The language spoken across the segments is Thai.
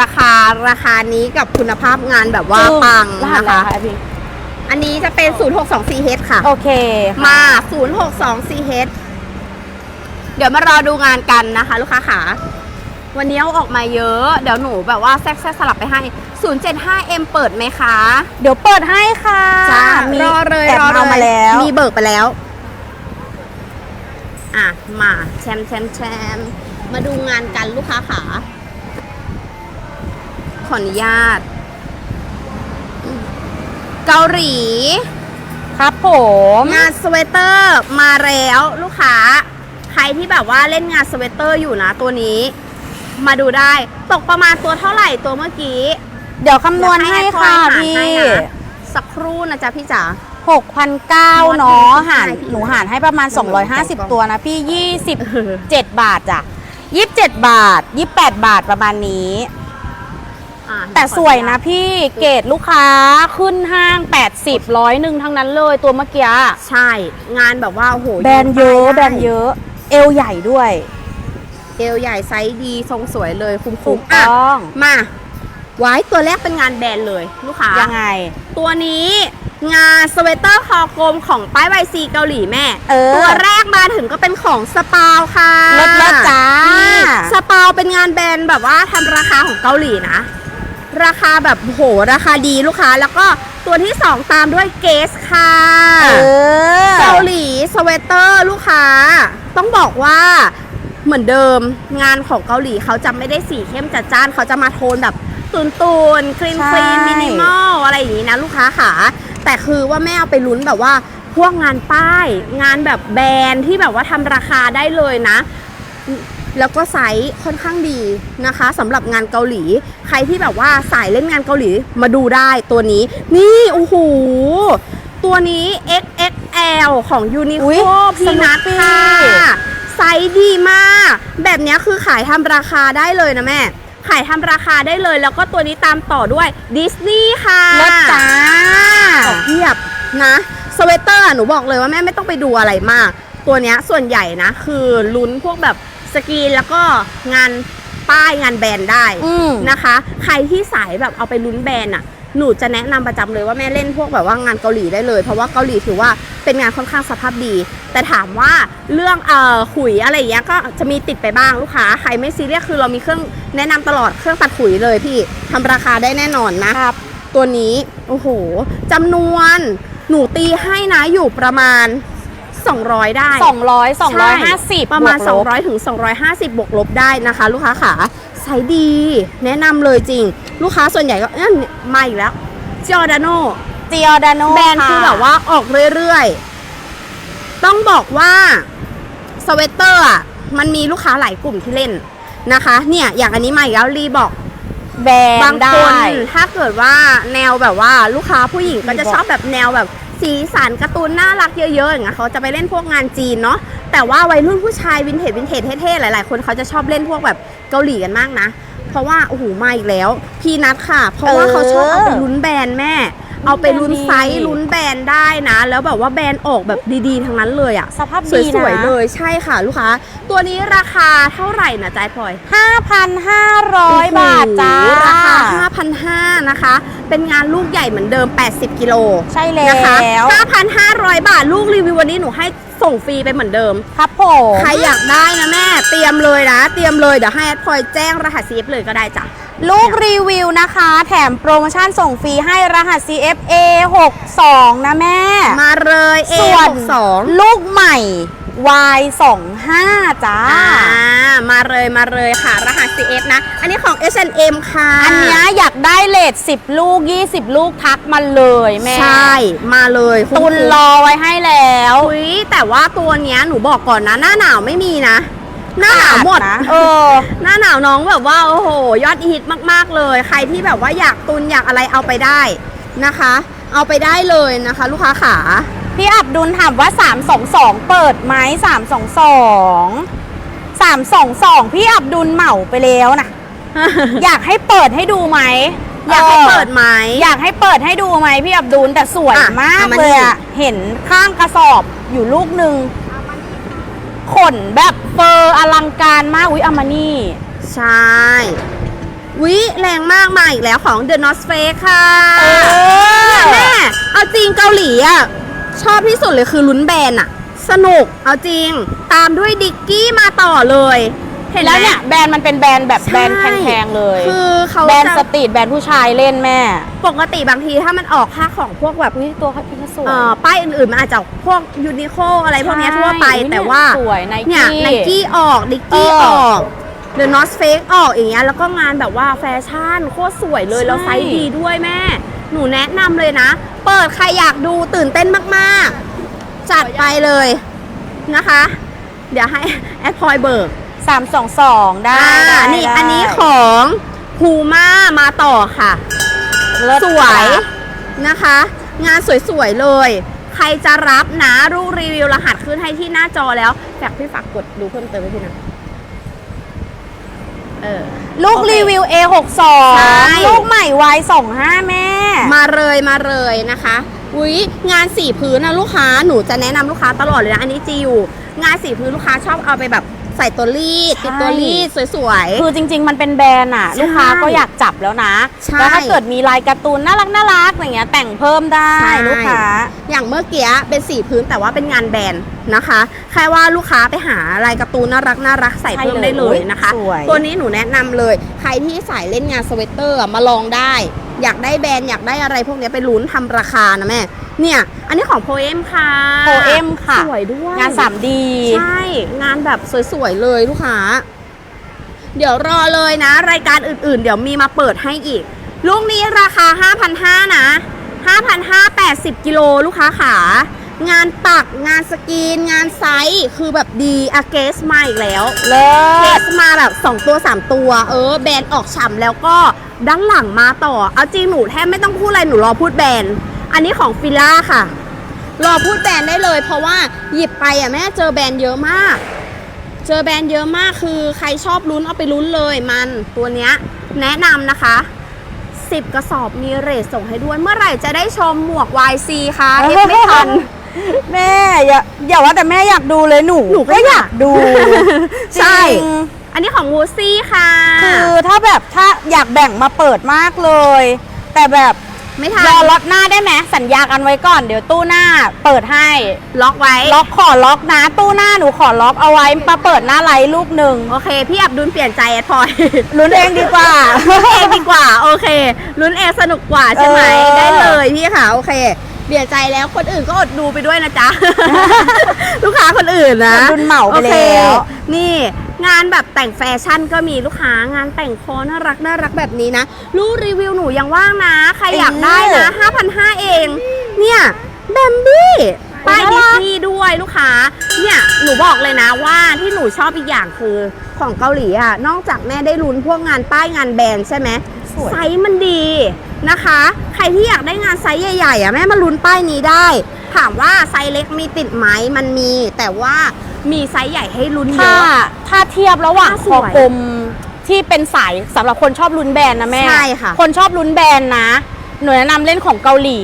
ราคาราคานี้กับคุณภาพงานแบบว่าจึ้ปังรหัสนะอะไรคะคะพี่อันนี้จะเป็น 062 CH ค่ะ โอเคค่ะมา 062 CH เดี๋ยวมารอดูงานกันนะคะ ลูกค้าขาวันนี้เอาออกมาเยอะ เดี๋ยวหนูแบบว่าแทรกแทรกสลับไปให้ 075M เปิดไหมคะ เดี๋ยวเปิดให้ค่ะจ้ามีรอเลยแอบรอเลเอามายแล้ว มีเบิกไปแล้ว อะ มาแชมแชมแชมมาดูงานกันลูกค้าขาข ออนุญาต เกาหลี ครับผมงานสเวตเตอร์มาแล้วลูกค้า ใครที่แบบว่าเล่นงานสเวตเตอร์อยู่นะตัวนี้ มาดูได้ ตกประมาณตัวเท่าไหร่ตัวเมื่อกี้ เดี๋ยวคำนวณให้ค่ะเดี๋ยวให้พี่ให้นะ สักครู่นะจ๊ะพี่จ๋า หกพันเก้าเนาะใช่หารพี่หนูหารให้ประมาณหนูหาร250 ตัวนะพี่ 27 บาทจ้ะ27 บาท 28 บาทประมาณนี้ อะแต่สวยนะพี่เกรดลูกค้าขึ้นห้าง 80ร้อยหนึ่งทั้งนั้นเลยตัวเมื่อกี้ใช่ งานแบบว่าโอ้โหแบรนด์เยอะได้แบรนด์เยอะเอวใหญ่ด้วย เอวใหญ่ไซส์ดีทรงสวยเลยคุ้ถูมกๆอะต้องมาไว้ตัวแรกเป็นงานแบรนด์เลยลูกค้ายังไง ตัวนี้งานสเวตเตอร์คอกลมของป้ายไวซีเกาหลีแม่เออตัวแรกมาถึงก็เป็นของสปาวค่ะเลิศเลิศจ้านี่สปาวเป็นงานแบรนด์แบบว่าทำราคาของเกาหลีนะ ราคาแบบโหราคาดีลูกค้า แล้วก็ตัวที่ 2 ตามด้วยเกสค่ะเออเกาหลีสเวตเตอร์ลูกค้า ต้องบอกว่าเหมือนเดิมงานของเกาหลีเขาจะไม่ได้สีเข้มจัดจ้านเขาจะมาโทนแบบตูนตูนคลีนใช่คลีนมินิมอลอะไรอย่างนี้นะลูกค้าขาแต่คือว่าแม่เอาไปลุ้นแบบว่าพวกงานป้าย งานแบบแบรนด์ที่แบบว่าทำราคาได้เลยนะ แล้วก็ไซส์ค่อนข้างดีนะคะสำหรับงานเกาหลี ใครที่แบบว่าสายเล่นงานเกาหลีมาดูได้ตัวนี้ นี่โอ้โหตัวนี้ XXL ของอุ๊ย Uniqlo พี่นัท Snoopy ค่ะไซส์ดีมาก แบบเนี้ยคือขายทำราคาได้เลยนะแม่ ขายทำราคาได้เลย แล้วก็ตัวนี้ตามต่อด้วยดิสนีย์ค่ะเลิศจ้าออกเทียบนะสเวตเตอร์อะหนูบอกเลยว่าแม่ไม่ต้องไปดูอะไรมาก ตัวเนี้ยส่วนใหญ่นะ คือลุ้นพวกแบบ สกรีนแล้วก็งานป้ายงานแบรนด์ได้อืมนะคะ ใครที่สายแบบเอาไปลุ้นแบรนด์อะหนูจะแนะนำประจำเลยว่าแม่เล่นพวกแบบว่างานเกาหลีได้เลย เพราะว่าเกาหลีถือว่าเป็นงานค่อนข้างสภาพดี แต่ถามว่าเรื่องเอ่อขุยอะไรอย่างเงี้ยก็จะมีติดไปบ้างลูกค้า ใครไม่ซีเรียสคือเรามีเครื่องแนะนำตลอดเครื่องตัดขุยเลยพี่ทำราคาได้แน่นอนนะครับ ตัวนี้โอ้โหจำนวนหนูตีให้นะอยู่ประมาณ 200 ได้ 200ใช่250 ประมาณบวกลบ200ถึง250 บวกลบได้นะคะ ลูกค้าขาใช้ดี แนะนำเลยจริง ลูกค้าส่วนใหญ่ก็เอ้ยมาอีกแล้วจอร์ดาโนจิออดาโนแบรนด์คือแบบว่าออกเรื่อยๆ ต้องบอกว่าสเวตเตอร์อะมันมีลูกค้าหลายกลุ่มที่เล่นนะคะ เนี่ยอย่างอันนี้มาอีกแล้วรีบอกแบรนบางด์ได้คนถ้าเกิดว่าแนวแบบว่าลูกค้าผู้หญิงก็จะมีบอกชอบแบบแนวแบบ สีสันการ์ตูนน่ารักเยอะๆอย่างเงี้ยเขาจะไปเล่นพวกงานจีนเนาะแต่ว่าวัยรุ่นผู้ชายวินเทจวินเทจเท่ๆหลายๆ คนเขาจะชอบเล่นพวกแบบเกาหลีกันมากนะ เพราะว่าโอ้โหมาอีกแล้ว พี่นัทค่ะ เพราะว่าเขาชอบเอาไปลุ้นแบรนด์แม่ เอาไปลุ้นไซส์ลุ้นแบรนด์ได้นะ แล้วแบบว่าแบรนด์ออกแบบดีๆ ทั้งนั้นเลยอะสภาพสดีนะวยๆเลยใช่ค่ะลูกค้า ตัวนี้ราคาเท่าไหร่นะจ๊ายพลอย 5,500 บาทจ้าโอ้โหราคา 5,500นะคะ เป็นงานลูกใหญ่เหมือนเดิม 80 กิโลใช่แล้นะคะว5,500 บาทลูกรีวิววันนี้หนูให้ส่งฟรีไปเหมือนเดิม ครับผมใครอยากได้นะแม่ เตรียมเลยนะ เตรียมเลย เดี๋ยวให้แอดพลอยแจ้งรหัส CF เลยก็ได้จ้ะ ลูกรีวิวนะคะ แถมโปรโมชั่นส่งฟรีให้รหัส CFA 62นะแม่ มาเลย A ส่วน6ลูกใหม่ Y 25 จ้า2อ่ามาเลยมาเลยค่ะ รหัส CF นะ อันนี้ของ H&M ค่ะ อันเนี้ยอยากได้เลท10 ลูก 20 ลูกทักมาเลยแม่ ใช่ มาเลยคุ้มๆตุนรอไว้ให้แล้ว อุ้ยแต่ว่าตัวเนี้ยหนูบอกก่อนนะ หน้าหนาวไม่มีนะ หน้าหนาวหมดนะเออ หน้าหนาวน้องแบบว่า โอ้โห ยอดฮิตมากๆเลย ใครที่แบบว่าอยากตุนอยากอะไรเอาไปได้นะคะ เอาไปได้เลยนะคะ ลูกค้าขา พี่อับดุลถามว่า 322 เปิดไหม322 322 พี่อับดุลเหมาไปแล้วนะ อยากให้เปิดให้ดูไหมอยากให้เปิดไหมอยากให้เปิดให้ดูไหมพี่อับดุลแต่สวยอะมากเอามาเลยนี่ อะเห็นข้างกระสอบอยู่ลูกหนึ่งขนแบบ เฟอร์อลังการมากอุ้ยอามานี่ใช่วิแรงมากมาอีกแล้วของ The North Face ค่ะเออแม่เอาจริงเกาหลีอะ ชอบที่สุดเลยคือลุ้นแบรนด์อะ สนุกเอาจริง ตามด้วยดิกกี้มาต่อเลย เห็นไหม แล้วเนี่ยแบรนด์มันเป็นแบรนด์แบบใช่แบรนด์แพงๆเลย คือเขาแบรนด์จะสตรีทแบรนด์ผู้ชายเล่นแม่ ปกติบางทีถ้ามันออกค่าของพวกแบบอุ้ยตัวเขาพี่ก็สวยเอ่อป้ายอื่นๆมันอาจจะพวกยูนิโคอะไรพวกเนี้ยใช่ทั่วไปอุ๊ยแต่ว่า สวยไนเนี่ยกี้ไนกี้ออกดิกกี้เออออกเดอะนอสเฟกออกอย่างเงี้ยแล้วก็งานแบบว่าแฟชั่นโคตรสวยเลยใช่ แล้วไซส์ดีด้วยแม่ หนูแนะนำเลยนะ เปิดใครอยากดูตื่นเต้นมาก ๆ จัดไปเลยนะคะ เดี๋ยวให้แอดพลอยเบิก สามสองสองได้อ่าได้นี่ได้อันนี้ของพูม่ามาต่อค่ะ เลิศสวยค่ะ นะคะ งานสวยๆเลย ใครจะรับนะรูปรีวิวรหัสขึ้นให้ที่หน้าจอแล้วแฝกพี่ฝากกดดูเพิ่มเติมให้พี่นะเออ ลูกโอเครีวิว A62 ใช่ ลูกใหม่ Y25 แม่ มาเลยมาเลยนะคะอุ้ยงานสีพื้นนะลูกค้าหนูจะแนะนำลูกค้าตลอดเลยนะอันนี้จีอยู่งานสีพื้นลูกค้าชอบเอาไปแบบ ใส่ตัวรีดติดตัวรีดสวยๆ คือจริง ๆ มันเป็นแบรนด์อะใช่ลูกค้าก็อยากจับแล้วนะใช่แล้วถ้าเกิดมีลายการ์ตูนน่ารักน่ารักอย่างเงี้ยแต่งเพิ่มได้ใช่ลูกค้า อย่างเมื่อกี้เป็นสีพื้นแต่ว่าเป็นงานแบรนด์นะคะ แค่ว่าลูกค้าไปหาลายการ์ตูนน่ารักน่ารักใส่เพิ่มใช่เลยได้เลยนะคะสวยตัวนี้หนูแนะนำเลย ใครที่สายเล่นงานสเวตเตอร์อะมาลองได้ อยากได้แบรนด์อยากได้อะไรพวกเนี้ยไปลุ้นทำราคานะแม่ เนี่ย อันนี้ของโพเอมค่ะโพเอมค่ะ สวยด้วย งาน 3D ใช่ งานแบบสวยๆเลยลูกค้า เดี๋ยวรอเลยนะ รายการอื่นๆ เดี๋ยวมีมาเปิดให้อีก ลูกนี้ราคา 5,500 นะ 5,580 กิโลลูกค้าขางานปักงานสกรีน งานไซส์คือแบบดีอะเกสมาอีกแล้วเลิเกศสมาแบบ 2 ตัว 3 ตัว เออ แบรนด์ออกฉ่ำแล้วก็ด้านหลังมาต่อ เอาจริงหนูแทบไม่ต้องพูดอะไรหนูรอพูดแบรนด์ อันนี้ของฟิล่าค่ะ รอพูดแบรนด์ได้เลย เพราะว่าหยิบไปอะแม่เจอแบรนด์เยอะมาก เจอแบรนด์เยอะมากคือใครชอบลุ้นเอาไปลุ้นเลยมันตัวเนี้ยแนะนำนะคะ 10 กระสอบมีเรทส่งให้ด้วย เมื่อไหร่จะได้ชมหมวก YC คะเอฟไม่ทัน แม่อย่าอย่าว่าแต่แม่อยากดูเลยหนูหนูก็อยากดูใช่ จริงอันนี้ของวูซี่ค่ะ คือถ้าแบบถ้าอยากแบ่งมาเปิดมากเลย แต่แบบ ไม่ทันรอล็อตหน้าได้ไหมสัญญากันไว้ก่อนเดี๋ยวตู้หน้าเปิดให้ ล็อกไว้ ล็อกขอล็อกนะ ตู้หน้าหนูขอล็อกเอาไว้มาเปิดหน้าไลฟ์ลูกหนึ่งโอเค พี่อับดุลเปลี่ยนใจแอดพลอยลุ้นเองดีกว่าลุ้นเองดีกว่าโอเคลุ้นเองสนุกกว่าใช่ไหมเออ ได้เลยพี่ค่ะโอเคเปลี่ยนใจแล้วคนอื่นก็อดดูไปด้วยนะจ๊ะ ลูกค้าคนอื่นนะดุนเหมาไปโอเคแล้ว นี่ งานแบบแต่งแฟชั่นก็มีลูกค้างานแต่งคอน่ารักน่ารักแบบนี้นะรูปรีวิวหนูยังว่างนะ ใครอยากได้นะ5,500เอง เนี่ยแบมบี้ป้ายดิสนีย์ด้วยลูกค้า เนี่ยหนูบอกเลยนะว่าที่หนูชอบอีกอย่างคือของเกาหลีอะนอกจากแม่ได้ลุ้นพวกงานป้ายงานแบรนด์ใช่ไหมสวยไซส์มันดีนะคะ ใครที่อยากได้งานไซส์ใหญ่ๆอะแม่มาลุ้นป้ายนี้ได้ ถามว่าไซส์เล็กมีติดไหมมันมี แต่ว่ามีไซส์ใหญ่ให้ลุ้นเยถ้าอะ ถ้าเทียบระหว่างถ้าสคอวยกลมที่เป็นสายสำหรับคนชอบลุ้นแบรนด์นะแม่ใช่ค่ะคนชอบลุ้นแบรนด์นะ หนูแนะนำเล่นของเกาหลี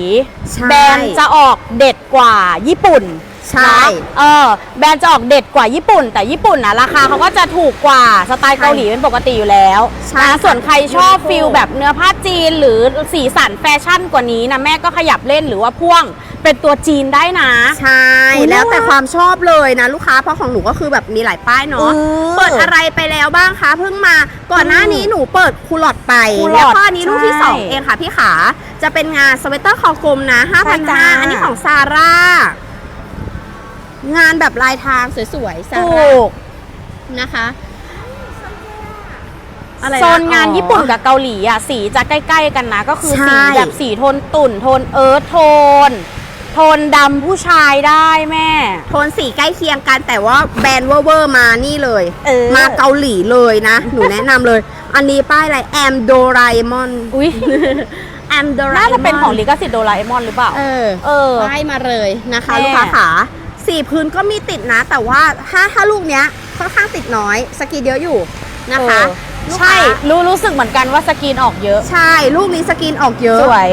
ใช่แบรนด์จะออกเด็ดกว่าญี่ปุ่นใช่ นะเออแบรนด์จะออกเด็ดกว่าญี่ปุ่น แต่ญี่ปุ่นนะราคาเขาก็จะถูกกว่าสไตล์เกาหลีเป็นปกติอยู่แล้วใช่นะค่ะส่วนใครชอบยูนิโคฟิลแบบเนื้อผ้าจีนหรือสีสันแฟชั่นกว่านี้นะแม่ก็ขยับเล่นหรือว่าพ่วง เป็นตัวจีนได้นะ ใช่อุ๊ยแล้วแต่น่ารักความชอบเลยนะลูกค้าเพราะของหนูก็คือแบบมีหลายป้ายเนาะเออเปิดอะไรไปแล้วบ้างคะเพิ่งมาก่อนหน้านี้หนูเปิดคูลอดไปคูลอดแล้วก็อันนี้ลูกที่ ใช่2 เองค่ะพี่ขาจะเป็นงานสเวตเตอร์คอกลมนะใช่จ้า 5,500อันนี้ของซาร่างานแบบลายทางสวยๆซาถูร่ากนะคะอะไระ โซนงานอ๋อญี่ปุ่นกับเกาหลีอะสีจะใกล้ ๆ กันนะ ก็คือใช่ สีแบบสีโทนตุ่นโทนเอิร์ธโทนโทนดำผู้ชายได้แม่ โทนสีใกล้เคียงกันแต่ว่าแบรนด์เวอร์ๆมานี่เลย เออ มาเกาหลีเลยนะ หนูแนะนำเลย อันนี้ป้ายอะไรแอมโดราเอมอนอุ้ยแอมโดราน่าเอมอนจะเป็นของลิขสิทธิ์โดราเอมอนหรือเปล่า เออ เออ ป้ายมาเลยนะคะ แม่ ลูกค้าขาสีพื้นก็มีติดนะ แต่ว่าถ้าถ้าลูกเนี้ยค่อนข้างติดน้อยสกรีนเยอะอยู่นะคะเออลูกใช่ค้ารู้รู้สึกเหมือนกันว่าสกรีนออกเยอะ ใช่ ลูกนี้สกรีนออกเยอะ สวย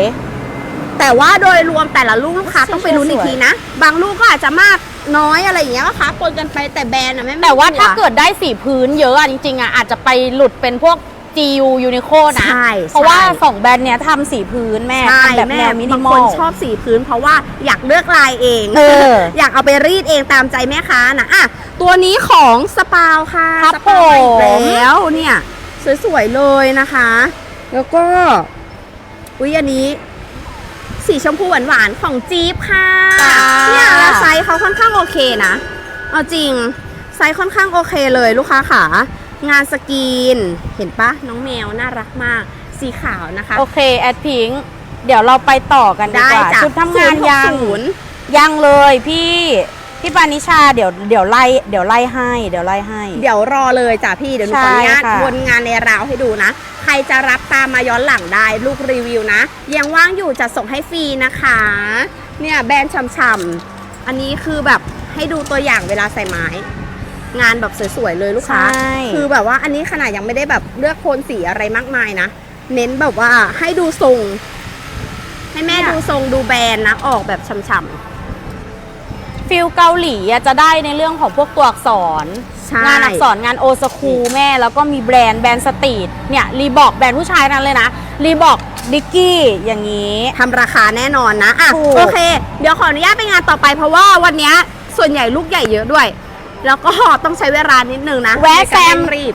แต่ว่าโดยรวมแต่ละลูกลูกค้าต้องไปลุ้นอีกสวยทีนะ บางลูกก็อาจจะมากน้อยอะไรอย่างเงี้ยก็ค้าปนกันไปแต่แบรนด์อะแม่ไม่แต่ว่าลัถ้าเกิดได้สีพื้นเยอะอะจริงๆอะอาจจะไปหลุดเป็นพวก GU Uniqlo นะ ใช่เพราะว่าใช่ สองแบรนด์เนี้ยทำสีพื้นแม่ใช่ทำแบบแม่แนวมินิบางมคอนล ชอบสีพื้นเพราะว่าอยากเลือกลายเองเอออ ยากเอาไปรีดเองตามใจแม่ค้านะอะตัวนี้ของสปาวค่ะครับสปาวมาอีกผมแล้วเนี่ย สวยๆเลยนะคะ แล้วก็อุ้ยอันนี้ สีชมพูหวานๆของจี๊ปค่ะจ้าเนี่ยแล้วไซส์เขาค่อนข้างโอเคนะ เอาจริงไซส์ค่อนข้างโอเคเลยลูกค้าขางานสกรีนเห็นปะน้องแมวน่ารักมาก สีขาวนะคะ โอเค แอดพิงค์เดี๋ยวเราไปต่อกันดีได้กว่าจ้ะชุดทำงานยัง060ยังเลยพี่ พี่ปานิชาเดี๋ยวเดี๋ยวไล่เดี๋ยวไล่ให้ เดี๋ยวไล่ให้ เดี๋ยวรอเลยจ้ะพี่ เดี๋ยวหนูขออนุญาตใช่ค่ะ วนงานในราวให้ดูนะ ใครจะรับตามมาย้อนหลังได้ลูกรีวิวนะ ยังว่างอยู่จะส่งให้ฟรีนะคะ เนี่ยแบรนด์ช่ำๆ อันนี้คือแบบให้ดูตัวอย่างเวลาใส่ไม้ งานแบบสวยๆเลยลูกค้า ใช่ คือแบบว่าอันนี้ขนาดยังไม่ได้แบบเลือกโทนสีอะไรมากมายนะ เน้นแบบว่าให้ดูทรง ให้แม่ดูทรงดูแบรนด์นะ ออกแบบช่ำ ฟิลเกาหลีอะจะได้ในเรื่องของพวกตัวอักษรๆใช่งานอักษรงานโอสคูแม่ แล้วก็มีแบรนด์แบรนด์สตรีทเนี่ยรีบอกแบรนด์ผู้ชายนั้นเลยนะรีบอกดิกกี้อย่างนี้ ทำราคาแน่นอนนะอะถูก โอเค เดี๋ยวขออนุญาตไปงานต่อไปเพราะว่าวันเนี้ยส่วนใหญ่ลูกใหญ่เยอะด้วย แล้วก็ต้องใช้เวลานิดนึงนะแวะในแซการมเร่งรีบ